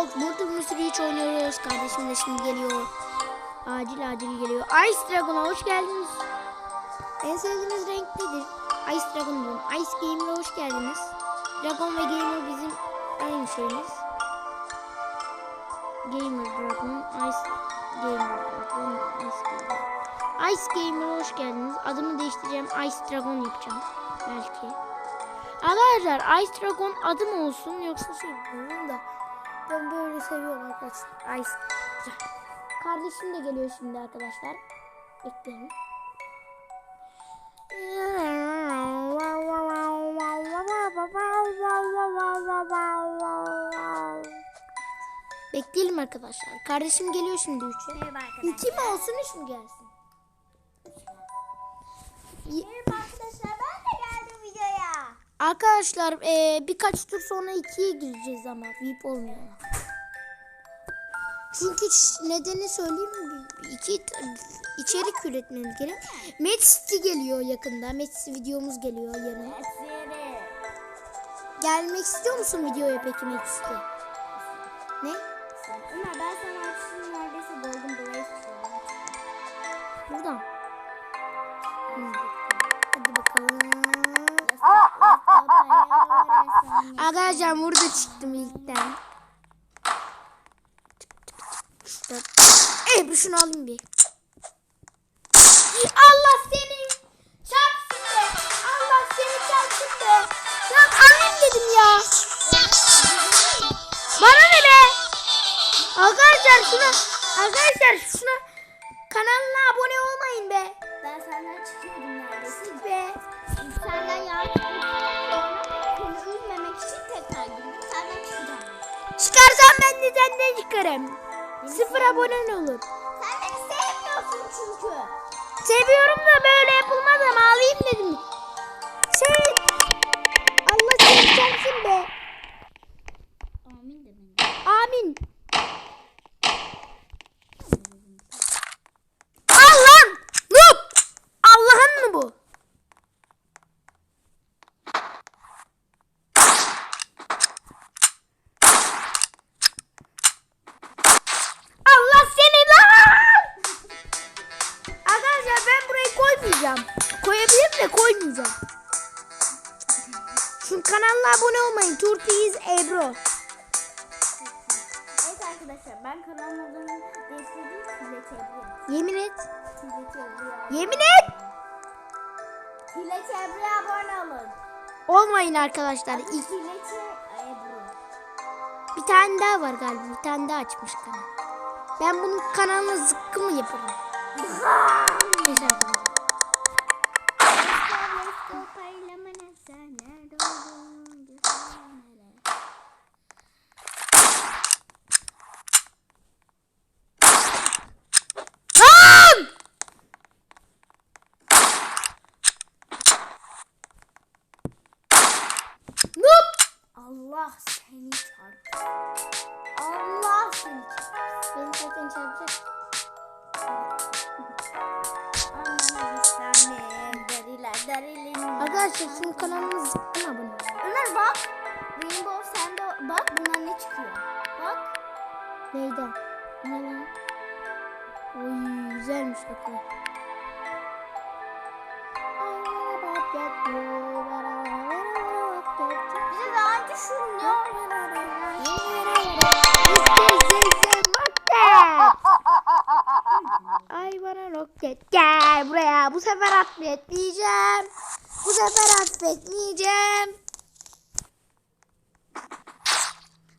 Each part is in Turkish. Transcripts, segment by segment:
Roblox Multi Mystery hiç oynuyoruz. Kardeşim de şimdi geliyor. Acil acil geliyor. Ice Dragon'a hoş geldiniz. En sevdiğiniz renk nedir? Ice Dragon diyorum. Ice Gamer'a hoş geldiniz. Dragon ve Gamer bizim aynı şeyimiz. Gamer Dragon, Ice Gamer Dragon, Ice Gamer. Ice Gamer'a hoş geldiniz. Adımı değiştireceğim. Ice Dragon yapacağım. Belki. Arkadaşlar Ice Dragon adı mı olsun yoksa şey bilmiyorum da ben böyle seviyorum arkadaşlar. Güzel. Kardeşim de geliyor şimdi arkadaşlar. Bekleyin. Bekleyelim arkadaşlar. Kardeşim geliyor şimdi üçe. Merhaba arkadaşlar. İki mi olsun üç mü gelsin? Arkadaşlar eee, birkaç tur sonra ikiye gireceğiz ama VIP olmuyor. Çünkü nedeni söyleyeyim mi? İki içerik üretmemiz gerek. Metsi geliyor yakında. Metsi videomuz geliyor yarın. Gelmek istiyor musun videoya peki Metsi? Ne? Arkadaşlar burada çıktım ilkten. Ey bir şunu alayım bir. Allah seni çarpsın be. Allah seni çarpsın be. Lan alayım dedim ya. Bana ne be? Arkadaşlar şuna arkadaşlar şuna kanalına abone olmayın be. Ben senden çıkıyordum neredeyse. Be. Senden yağ çıkarım. Sıfır abonen olur. Sen beni sevmiyorsun çünkü. Seviyorum da böyle yapılmaz ama alayım dedim. Koyabilirim de koymayacağım. Şu kanalına abone olmayın. Turkiyiz Ebro. Evet arkadaşlar ben kanalın adını değiştirdim. Tile Çevre. Yemin et. Yemin et. Tile Çevre'ye abone olun. Olmayın arkadaşlar. İlk- Tile Çevre. Ebru. Bir tane daha var galiba. Bir tane daha açmış kanal. Ben bunun kanalına zıkkı mı yaparım? Neyse arkadaşlar. Lan! Noob! Allah seni çarpsın. Allah seni çarpsın. Beni zaten çarpacak. Arkadaşlar zıkkı mı abone olun? Ömer bak. Rainbow sende bak bunlar ne çıkıyor. Bak. Neyden? Ne lan? Oy güzelmiş bakın. Bize daha önce şu ne Ay bana roket gel buraya bu sefer affetmeyeceğim. Bu sefer affetmeyeceğim.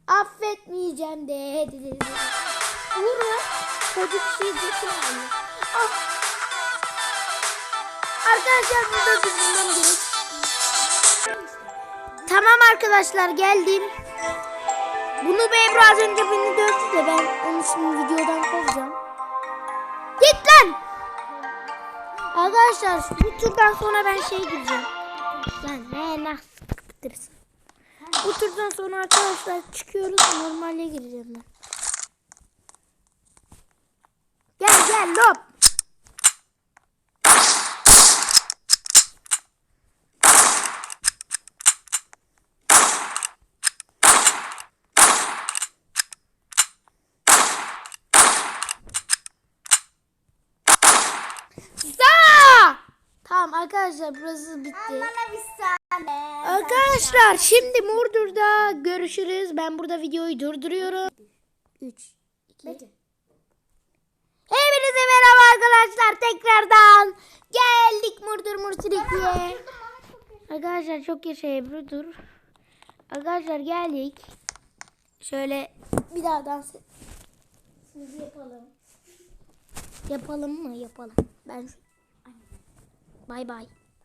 Affetmeyeceğim de. de. Vurun. Çocuk şey. Ah. Arkadaşlar burada gerek. Tamam arkadaşlar geldim. Bunu bir Ebru az önce beni dövdü de ben onu şimdi videodan kovacağım. Git lan. Arkadaşlar bu turdan sonra ben şey gireceğim. Lan ne nasıl. Bu turdan sonra arkadaşlar çıkıyoruz normale gireceğim ben. Gel gel lop. Tamam arkadaşlar burası bitti. Bana bir saniye. Arkadaşlar şimdi Murdur'da görüşürüz. Ben burada videoyu durduruyorum. 3 2 Hepinize merhaba arkadaşlar tekrardan geldik Murdur Mursilik'e. Arkadaşlar çok yaşa Ebru dur. Arkadaşlar geldik. Şöyle bir daha dans et. Yapalım. Yapalım mı? Yapalım. Ben Bay bay.